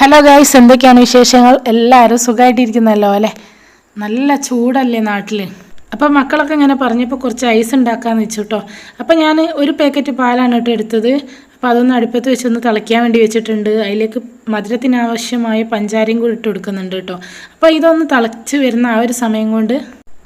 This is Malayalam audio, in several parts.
ഹലോ ഗായ്സ് എന്തൊക്കെയാണ് വിശേഷങ്ങൾ? എല്ലാവരും സുഖമായിട്ടിരിക്കുന്നല്ലോ അല്ലേ? നല്ല ചൂടല്ലേ നാട്ടിൽ അപ്പം മക്കളൊക്കെ ഇങ്ങനെ പറഞ്ഞപ്പോൾ കുറച്ച് ഐസ് ഉണ്ടാക്കാമെന്ന് വെച്ചു കേട്ടോ അപ്പം ഞാൻ ഒരു പാക്കറ്റ് പാലാണ് കേട്ടോ എടുത്തത്. അപ്പോൾ അതൊന്ന് അടുപ്പത്ത് വെച്ചൊന്ന് തിളയ്ക്കാൻ വേണ്ടി വെച്ചിട്ടുണ്ട്. അതിലേക്ക് മധുരത്തിനാവശ്യമായ പഞ്ചാരയും കൂടി ഇട്ട് കൊടുക്കുന്നുണ്ട് കേട്ടോ അപ്പോൾ ഇതൊന്ന് തിളച്ച് വരുന്ന ആ ഒരു സമയം കൊണ്ട്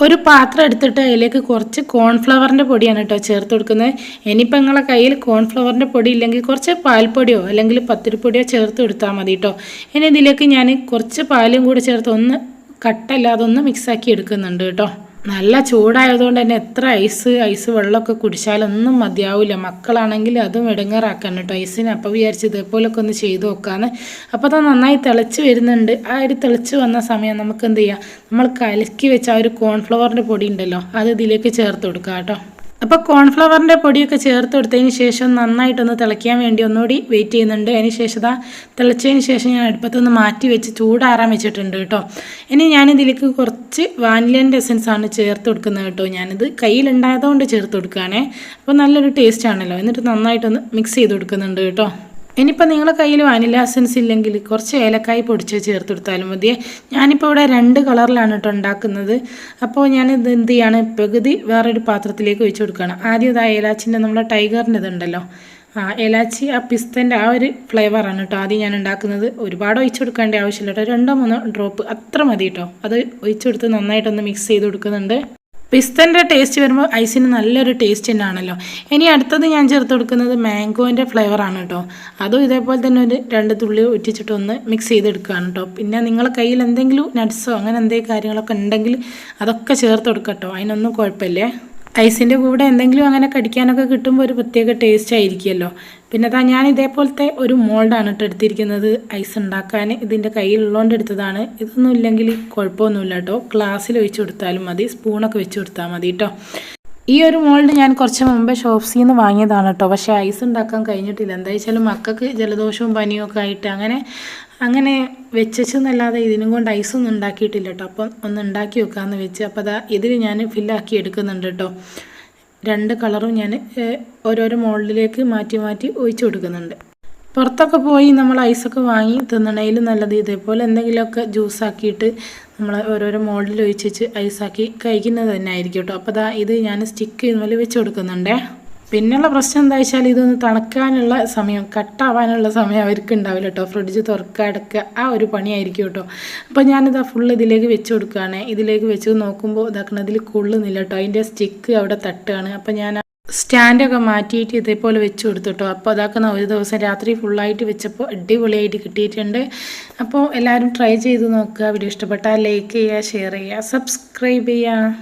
ഒരു പാത്രം എടുത്തിട്ട് അതിലേക്ക് കുറച്ച് കോൺഫ്ലവറിന്റെ പൊടിയാണ് കേട്ടോ ചേർത്ത് കൊടുക്കുന്നത്. ഇനിയിപ്പോൾ നിങ്ങളെ കയ്യിൽ കോൺഫ്ലവറിന്റെ പൊടി ഇല്ലെങ്കിൽ കുറച്ച് പാൽപ്പൊടിയോ അല്ലെങ്കിൽ പത്തിരിപ്പൊടിയോ ചേർത്ത് കൊടുത്താൽ മതി കേട്ടോ. ഇനി ഇതിലേക്ക് ഞാൻ കുറച്ച് പാലും കൂടി ചേർത്ത് ഒന്ന് കട്ടല്ലാതെ ഒന്ന് മിക്സാക്കി എടുക്കുന്നുണ്ട് കേട്ടോ. നല്ല ചൂടായതുകൊണ്ട് തന്നെ എത്ര ഐസ് ഐസ് വെള്ളമൊക്കെ കുടിച്ചാലൊന്നും മതിയാവില്ല മക്കളാണെങ്കിൽ അതും ഇടങ്ങാറാക്കാൻ കേട്ടോ. ഐസിന് അപ്പോൾ വിചാരിച്ച് ഇതേപോലൊക്കെ ഒന്ന് ചെയ്തു നോക്കാന്ന്. അപ്പോൾ അത് നന്നായി തിളച്ച് വരുന്നുണ്ട്. ആ ഒരു തിളച്ച് വന്ന സമയം നമുക്ക് എന്ത് ചെയ്യാം? നമ്മൾ കലക്കി വെച്ച ആ ഒരു കോൺഫ്ലവറിന്റെ പൊടി ഉണ്ടല്ലോ അത് ഇതിലേക്ക് ചേർത്ത് കൊടുക്കാം കേട്ടോ. അപ്പോൾ കോൺഫ്ലവറിന്റെ പൊടിയൊക്കെ ചേർത്ത് കൊടുത്തതിന് ശേഷം നന്നായിട്ടൊന്ന് തിളയ്ക്കാൻ വേണ്ടി ഒന്നുകൂടി വെയിറ്റ് ചെയ്യുന്നുണ്ട്. അതിന് ശേഷം തിളച്ചതിന് ശേഷം ഞാൻ അടുപ്പത്തൊന്ന് മാറ്റി വെച്ച് ചൂടാറാൻ വെച്ചിട്ടുണ്ട് കേട്ടോ. ഇനി ഞാനിതിലേക്ക് കുറച്ച് വാനിലേന്റെ എസൻസ് ആണ് ചേർത്ത് കൊടുക്കുന്നത് കേട്ടോ. ഞാനിത് കയ്യിലുണ്ടായതുകൊണ്ട് ചേർത്ത് കൊടുക്കുകയാണേ. അപ്പോൾ നല്ലൊരു ടേസ്റ്റ് ആണല്ലോ. എന്നിട്ട് നന്നായിട്ടൊന്ന് മിക്സ് ചെയ്ത് കൊടുക്കുന്നുണ്ട് കേട്ടോ. ഇനിയിപ്പോൾ നിങ്ങളെ കയ്യിൽ വാനില എസൻസ് ഇല്ലെങ്കിൽ കുറച്ച് ഏലക്കായ് പൊടിച്ച് ചേർത്ത് കൊടുത്താലും മതിയേ ഞാനിപ്പോൾ ഇവിടെ രണ്ട് കളറിലാണ് കേട്ടോ ഉണ്ടാക്കുന്നത്. അപ്പോൾ ഞാനിത് എന്ത് ചെയ്യാണ് പകുതി വേറൊരു പാത്രത്തിലേക്ക് ഒഴിച്ച് കൊടുക്കുകയാണ്. ആദ്യം ഇതാ ഏലാച്ചിന്റെ നമ്മുടെ ടൈഗറിന്റെ ഇതുണ്ടല്ലോ ആ ഏലാച്ചി ആ പിസ്തന്റെ ആ ഒരു ഫ്ലേവറാണ് കേട്ടോ ആദ്യം ഞാൻ ഉണ്ടാക്കുന്നത്. ഒരുപാട് ഒഴിച്ചു കൊടുക്കേണ്ട ആവശ്യമില്ല കേട്ടോ രണ്ടോ മൂന്നോ ഡ്രോപ്പ് അത്ര മതി കേട്ടോ അത് ഒഴിച്ചു കൊടുത്ത് നന്നായിട്ടൊന്ന് മിക്സ് ചെയ്ത് കൊടുക്കുന്നുണ്ട്. പിസ്തന്റെ ടേസ്റ്റ് വരുമ്പോൾ ഐസിന് നല്ലൊരു ടേസ്റ്റ് തന്നെയാണല്ലോ. ഇനി അടുത്തത് ഞാൻ ചേർത്ത് കൊടുക്കുന്നത് മാംഗോന്റെ ഫ്ലേവറാണ് കേട്ടോ അതും ഇതേപോലെ തന്നെ ഒരു രണ്ട് തുള്ളി ഒറ്റിച്ചിട്ട് ഒന്ന് മിക്സ് ചെയ്തെടുക്കുകയാണ് കേട്ടോ പിന്നെ നിങ്ങളെ കയ്യിൽ എന്തെങ്കിലും നട്ട്സോ അങ്ങനെ എന്തെങ്കിലും കാര്യങ്ങളൊക്കെ ഉണ്ടെങ്കിൽ അതൊക്കെ ചേർത്ത് കൊടുക്കാം കേട്ടോ അതിനൊന്നും കുഴപ്പമില്ലേ. ഐസിന്റെ കൂടെ എന്തെങ്കിലും അങ്ങനെ കടിക്കാനൊക്കെ കിട്ടുമ്പോൾ ഒരു പ്രത്യേക ടേസ്റ്റ് ആയിരിക്കുമല്ലോ. പിന്നെ അതാ ഞാൻ ഇതേപോലത്തെ ഒരു മോൾഡാണ് കേട്ടോ എടുത്തിരിക്കുന്നത് ഐസ് ഉണ്ടാക്കാൻ ഇതിന്റെ കയ്യിലുള്ളതുകൊണ്ട് എടുത്തതാണ്. ഇതൊന്നും ഇല്ലെങ്കിൽ കുഴപ്പമൊന്നുമില്ല കേട്ടോ ഗ്ലാസ്സിൽ ഒഴിച്ചു കൊടുത്താലും മതി. സ്പൂണൊക്കെ വെച്ച് കൊടുത്താൽ മതി കേട്ടോ ഈ ഒരു മോൾഡ് ഞാൻ കുറച്ച് മുമ്പേ ഷോപ്സിൽ നിന്ന് വാങ്ങിയതാണ് കേട്ടോ പക്ഷേ ഐസ് ഉണ്ടാക്കാൻ കഴിഞ്ഞിട്ടില്ല. എന്താ വെച്ചാൽ മക്കൾക്ക് ജലദോഷവും പനിയും ഒക്കെ ആയിട്ട് അങ്ങനെ അങ്ങനെ വെച്ചെന്നല്ലാതെ ഇതിനും കൊണ്ട് ഐസൊന്നും ഉണ്ടാക്കിയിട്ടില്ല കേട്ടോ അപ്പം ഒന്ന് ഉണ്ടാക്കി വെക്കാമെന്ന് വെച്ച്. അപ്പോൾ അതാ ഇതിൽ ഞാൻ ഫില്ലാക്കി എടുക്കുന്നുണ്ട് കേട്ടോ രണ്ട് കളറും ഞാൻ ഓരോരോ മോൾഡിലേക്ക് മാറ്റി മാറ്റി ഒഴിച്ചു കൊടുക്കുന്നുണ്ട്. പുറത്തൊക്കെ പോയി നമ്മൾ ഐസൊക്കെ വാങ്ങി തിന്നണയിൽ നല്ലത് ഇതേപോലെ എന്തെങ്കിലുമൊക്കെ ജ്യൂസാക്കിയിട്ട് നമ്മൾ ഓരോരോ മോളിൽ ഒഴിച്ച് ഐസാക്കി കഴിക്കുന്നത് തന്നെ ആയിരിക്കും കേട്ടോ. അപ്പോൾ ദാ ഇത് ഞാൻ സ്റ്റിക്ക് ഇതുപോലെ വെച്ച് കൊടുക്കുന്നുണ്ടേ. പിന്നെയുള്ള പ്രശ്നം എന്താ വെച്ചാൽ ഇതൊന്ന് തണുക്കാനുള്ള സമയം കട്ടാവാനുള്ള സമയം അവർക്ക് ഉണ്ടാവില്ല കേട്ടോ ഫ്രിഡ്ജ് തുറക്കുക അടക്കുക ആ ഒരു പണിയായിരിക്കും കേട്ടോ അപ്പോൾ ഞാനിതാ ഫുൾ ഇതിലേക്ക് വെച്ച് കൊടുക്കുകയാണ് ഇതിലേക്ക് വെച്ച് നോക്കുമ്പോൾ ഇതാക്കണതിൽ കൊള്ളുന്നില്ല കേട്ടോ അതിന്റെ സ്റ്റിക്ക് അവിടെ തട്ടുകയാണ് അപ്പോൾ ഞാൻ സ്റ്റാൻഡൊക്കെ മാറ്റിയിട്ട് ഇതേപോലെ വെച്ച് കൊടുത്തു കേട്ടോ അപ്പോൾ അതാക്കുന്ന ഒരു ദിവസം രാത്രി ഫുള്ളായിട്ട് വെച്ചപ്പോൾ അടിപൊളിയായിട്ട് കിട്ടിയിട്ടുണ്ട്. അപ്പോൾ എല്ലാവരും ട്രൈ ചെയ്ത് നോക്കുക. വീഡിയോ ഇഷ്ടപ്പെട്ടാൽ ലൈക്ക് ചെയ്യുക ഷെയർ ചെയ്യുക സബ്സ്ക്രൈബ് ചെയ്യുക.